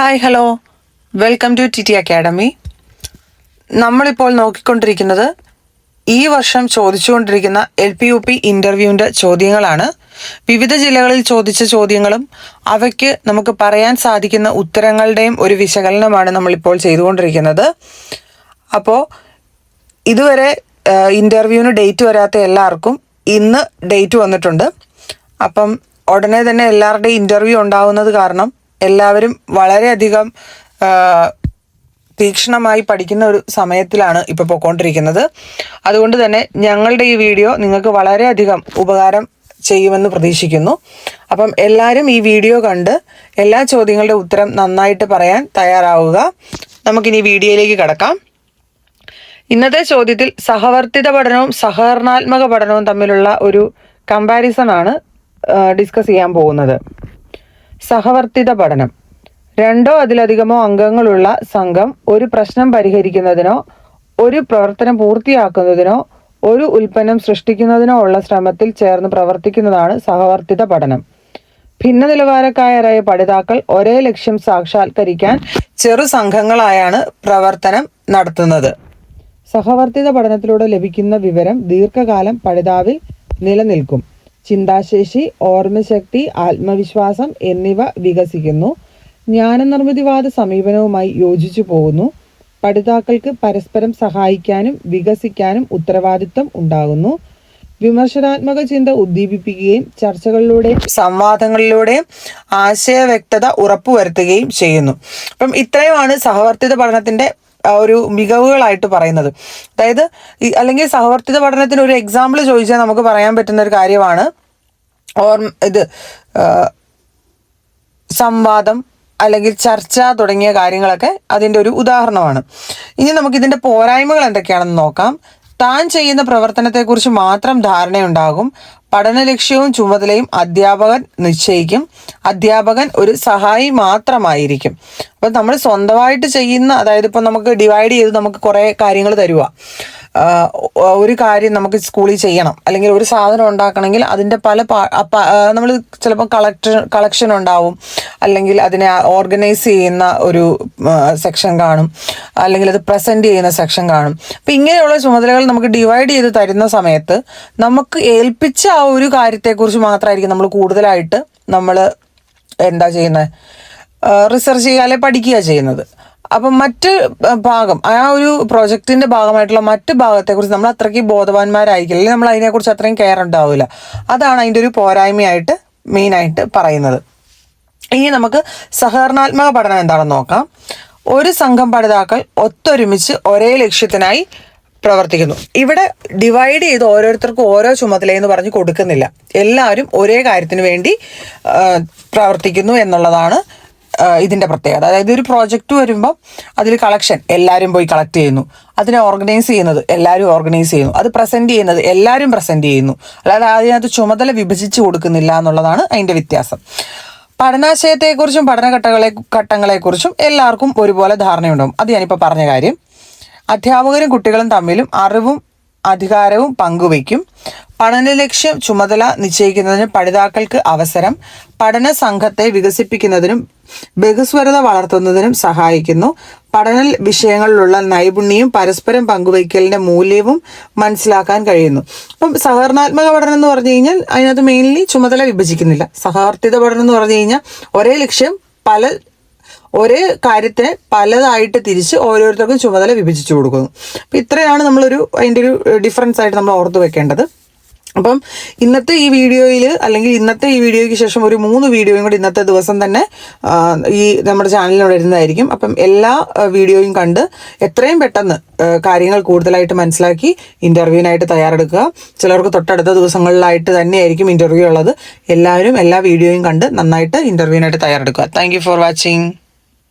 Hi hello welcome to T T academy നമ്മളിപ്പോൾ നോക്കിക്കൊണ്ടിരിക്കുന്നത് ഈ വർഷം ചോദിച്ചുകൊണ്ടിരിക്കുന്ന എൽ പി യു പി ഇന്റർവ്യൂവിന്റെ ചോദ്യങ്ങളാണ്. വിവിധ ജില്ലകളിൽ ചോദിച്ച ചോദ്യങ്ങളും അവയ്ക്ക് നമുക്ക് പറയാൻ സാധിക്കുന്ന ഉത്തരങ്ങളുടെയും ഒരു വിശകലനമാണ് നമ്മളിപ്പോൾ ചെയ്തുകൊണ്ടിരിക്കുന്നത്. അപ്പോൾ ഇതുവരെ ഇന്റർവ്യൂവിന് ഡേറ്റ് വരാത്ത എല്ലാവർക്കും ഇന്ന് ഡേറ്റ് വന്നിട്ടുണ്ട്. അപ്പം ഉടനെ തന്നെ എല്ലാവരുടെയും ഇന്റർവ്യൂ ഉണ്ടാവുന്നത് കാരണം എല്ലാവരും വളരെയധികം തീക്ഷണമായി പഠിക്കുന്ന ഒരു സമയത്തിലാണ് ഇപ്പോൾ പോയിക്കൊണ്ടിരിക്കുന്നത് അതുകൊണ്ട് തന്നെ ഞങ്ങളുടെ ഈ വീഡിയോ നിങ്ങൾക്ക് വളരെയധികം ഉപകാരം ചെയ്യുമെന്ന് പ്രതീക്ഷിക്കുന്നു. അപ്പം എല്ലാവരും ഈ വീഡിയോ കണ്ട് എല്ലാ ചോദ്യങ്ങളുടെ ഉത്തരം നന്നായിട്ട് പറയാൻ തയ്യാറാവുക. നമുക്കിനി വീഡിയോയിലേക്ക് കടക്കാം. ഇന്നത്തെ ചോദ്യത്തിൽ സഹവർത്തിത പഠനവും സഹകരണാത്മക പഠനവും തമ്മിലുള്ള ഒരു കമ്പാരിസൺ ആണ് ഡിസ്കസ് ചെയ്യാൻ പോകുന്നത്. സഹവർത്തിത പഠനം. രണ്ടോ അതിലധികമോ അംഗങ്ങളുള്ള സംഘം ഒരു പ്രശ്നം പരിഹരിക്കുന്നതിനോ ഒരു പ്രവർത്തനം പൂർത്തിയാക്കുന്നതിനോ ഒരു ഉൽപ്പന്നം സൃഷ്ടിക്കുന്നതിനോ ഉള്ള ശ്രമത്തിൽ ചേർന്ന് പ്രവർത്തിക്കുന്നതാണ് സഹവർത്തിത പഠനം. ഭിന്ന നിലവാരക്കാരായ പഠിതാക്കൾ ഒരേ ലക്ഷ്യം സാക്ഷാത്കരിക്കാൻ ചെറു സംഘങ്ങളായാണ് പ്രവർത്തനം നടത്തുന്നത്. സഹവർത്തിത പഠനത്തിലൂടെ ലഭിക്കുന്ന വിവരം ദീർഘകാലം പഠിതാവിൽ നിലനിൽക്കും. ചിന്താശേഷി ഓർമ്മശക്തി ആത്മവിശ്വാസം എന്നിവ വികസിക്കുന്നു. ജ്ഞാനനിർമ്മിതിവാദ സമീപനവുമായി യോജിച്ചു പോകുന്നു. പഠിതാക്കൾക്ക് പരസ്പരം സഹായിക്കാനും വികസിക്കാനും ഉത്തരവാദിത്വം ഉണ്ടാകുന്നു. വിമർശനാത്മക ചിന്ത ഉദ്ദീപിപ്പിക്കുകയും ചർച്ചകളിലൂടെ സംവാദങ്ങളിലൂടെ ആശയവ്യക്തത ഉറപ്പുവരുത്തുകയും ചെയ്യുന്നു. അപ്പം ഇത്രയുമാണ് സഹവർത്തിത പഠനത്തിന്റെ ഒരു മികവുകളായിട്ട് പറയുന്നത്. അതായത് അല്ലെങ്കിൽ സഹവർത്തിത പഠനത്തിന് ഒരു എക്സാമ്പിൾ ചോദിച്ചാൽ നമുക്ക് പറയാൻ പറ്റുന്ന ഒരു കാര്യമാണ്. ഓർമ്മ ഇത് സംവാദം അല്ലെങ്കിൽ ചർച്ച തുടങ്ങിയ കാര്യങ്ങളൊക്കെ അതിന്റെ ഒരു ഉദാഹരണമാണ്. ഇനി നമുക്ക് ഇതിന്റെ പോരായ്മകൾ എന്തൊക്കെയാണെന്ന് നോക്കാം. താൻ ചെയ്യുന്ന പ്രവർത്തനത്തെക്കുറിച്ച് മാത്രം ധാരണയുണ്ടാകും. പഠന ലക്ഷ്യവും ചുമതലയും അധ്യാപകൻ നിശ്ചയിക്കും. അധ്യാപകൻ ഒരു സഹായി മാത്രമായിരിക്കും. അപ്പം നമ്മൾ സ്വന്തമായിട്ട് ചെയ്യുന്ന അതായത് ഇപ്പം നമുക്ക് ഡിവൈഡ് ചെയ്ത് നമുക്ക് കുറേ കാര്യങ്ങൾ തരുക ഒരു കാര്യം നമുക്ക് സ്കൂളിൽ ചെയ്യണം. അല്ലെങ്കിൽ ഒരു സാധനം ഉണ്ടാക്കണമെങ്കിൽ അതിന്റെ പല നമ്മൾ ചിലപ്പോൾ കളക്ട് കളക്ഷൻ ഉണ്ടാവും. അല്ലെങ്കിൽ അതിനെ ഓർഗനൈസ് ചെയ്യുന്ന ഒരു സെക്ഷൻ കാണും. അല്ലെങ്കിൽ അത് പ്രസന്റ് ചെയ്യുന്ന സെക്ഷൻ കാണും. അപ്പം ഇങ്ങനെയുള്ള ചുമതലകൾ നമുക്ക് ഡിവൈഡ് ചെയ്ത് തരുന്ന സമയത്ത് നമുക്ക് ഏൽപ്പിച്ച ആ ഒരു കാര്യത്തെക്കുറിച്ച് മാത്രമായിരിക്കും നമ്മൾ കൂടുതലായിട്ട് നമ്മൾ എന്താ ചെയ്യുന്നത്? റിസർച്ച് ചെയ്യുക അല്ലെങ്കിൽ പഠിക്കുക ചെയ്യുന്നത്. അപ്പം മറ്റ് ഭാഗം ആ ഒരു പ്രോജക്റ്റിന്റെ ഭാഗമായിട്ടുള്ള മറ്റ് ഭാഗത്തെക്കുറിച്ച് നമ്മൾ അത്രയ്ക്ക് ബോധവാന്മാരായിരിക്കില്ല. അല്ലെങ്കിൽ നമ്മൾ അതിനെക്കുറിച്ച് അത്രയും കെയർ ഉണ്ടാവില്ല. അതാണ് അതിന്റെ ഒരു പോരായ്മയായിട്ട് മെയിനായിട്ട് പറയുന്നത്. ഇനി നമുക്ക് സഹകരണാത്മക പഠനം എന്താണെന്ന് നോക്കാം. ഒരു സംഘം പഠിതാക്കൾ ഒത്തൊരുമിച്ച് ഒരേ ലക്ഷ്യത്തിനായി പ്രവർത്തിക്കുന്നു. ഇവിടെ ഡിവൈഡ് ചെയ്ത് ഓരോരുത്തർക്കും ഓരോ ചുമതലയെന്ന് പറഞ്ഞ് കൊടുക്കുന്നില്ല. എല്ലാവരും ഒരേ കാര്യത്തിന് വേണ്ടി പ്രവർത്തിക്കുന്നു എന്നുള്ളതാണ് ആ, ഇതിന്റെ പ്രത്യേകത. അതായത് ഒരു പ്രോജക്റ്റ് വരുമ്പോൾ അതിൽ കളക്ഷൻ എല്ലാവരും പോയി കളക്ട് ചെയ്യുന്നു. അതിനെ ഓർഗനൈസ് ചെയ്യുന്നത് എല്ലാവരും ഓർഗനൈസ് ചെയ്യുന്നു. അത് പ്രസന്റ് ചെയ്യുന്നത് എല്ലാവരും പ്രസന്റ് ചെയ്യുന്നു. അല്ലാതെ അതിനകത്ത് ചുമതല വിഭജിച്ച് കൊടുക്കുന്നില്ല എന്നുള്ളതാണ് അതിന്റെ വ്യത്യാസം. പഠനാശയത്തെക്കുറിച്ചും പഠനഘട്ടങ്ങളെ ഘട്ടങ്ങളെക്കുറിച്ചും എല്ലാവർക്കും ഒരുപോലെ ധാരണയുണ്ടാവും. അത് ഞാനിപ്പോൾ പറഞ്ഞ കാര്യം. അധ്യാപകരും കുട്ടികളും തമ്മിലും അറിവും അധികാരവും പങ്കുവയ്ക്കും. പഠന ലക്ഷ്യം ചുമതല നിശ്ചയിക്കുന്നതിനും പഠിതാക്കൾക്ക് അവസരം. പഠന സംഘത്തെ വികസിപ്പിക്കുന്നതിനും ബഹുസ്വരത വളർത്തുന്നതിനും സഹായിക്കുന്നു. പഠന വിഷയങ്ങളിലുള്ള നൈപുണ്യവും പരസ്പരം പങ്കുവയ്ക്കലിന്റെ മൂല്യവും മനസ്സിലാക്കാൻ കഴിയുന്നു. അപ്പം സഹകരണാത്മക പഠനം എന്ന് പറഞ്ഞു കഴിഞ്ഞാൽ അതിനകത്ത് മെയിൻലി ചുമതല വിഭജിക്കുന്നില്ല. സഹവർത്തിത പഠനം എന്ന് പറഞ്ഞു കഴിഞ്ഞാൽ ഒരേ ലക്ഷ്യം പല ഒരേ കാര്യത്തെ പലതായിട്ട് തിരിച്ച് ഓരോരുത്തർക്കും ചുമതല വിഭജിച്ചു കൊടുക്കുന്നു. അപ്പം ഇത്രയാണ് നമ്മളൊരു അതിന്റെ ഒരു ഡിഫറൻസ് ആയിട്ട് നമ്മൾ ഓർത്ത് വെക്കേണ്ടത്. അപ്പം ഇന്നത്തെ ഈ വീഡിയോയിൽ അല്ലെങ്കിൽ ഇന്നത്തെ ഈ വീഡിയോയ്ക്ക് ശേഷം ഒരു മൂന്ന് വീഡിയോയും കൂടി ഇന്നത്തെ ദിവസം തന്നെ ഈ നമ്മുടെ ചാനലിൽ വരുന്നതായിരിക്കും അപ്പം എല്ലാ വീഡിയോയും കണ്ട് എത്രയും പെട്ടെന്ന് കാര്യങ്ങൾ കൂടുതലായിട്ട് മനസ്സിലാക്കി ഇന്റർവ്യൂവിനായിട്ട് തയ്യാറെടുക്കുക. ചിലർക്ക് തൊട്ടടുത്ത ദിവസങ്ങളിലായിട്ട് തന്നെയായിരിക്കും ഇന്റർവ്യൂ ഉള്ളത്. എല്ലാവരും എല്ലാ വീഡിയോയും കണ്ട് നന്നായിട്ട് ഇന്റർവ്യൂവിനായിട്ട് തയ്യാറെടുക്കുക. Thank for watching